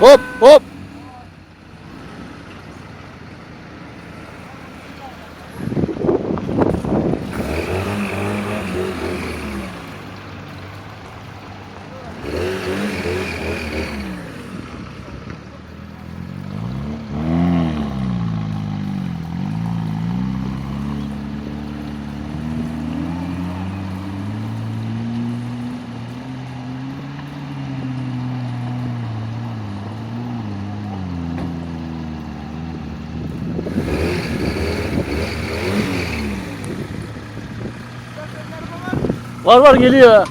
Оп, оп! Var var geliyor.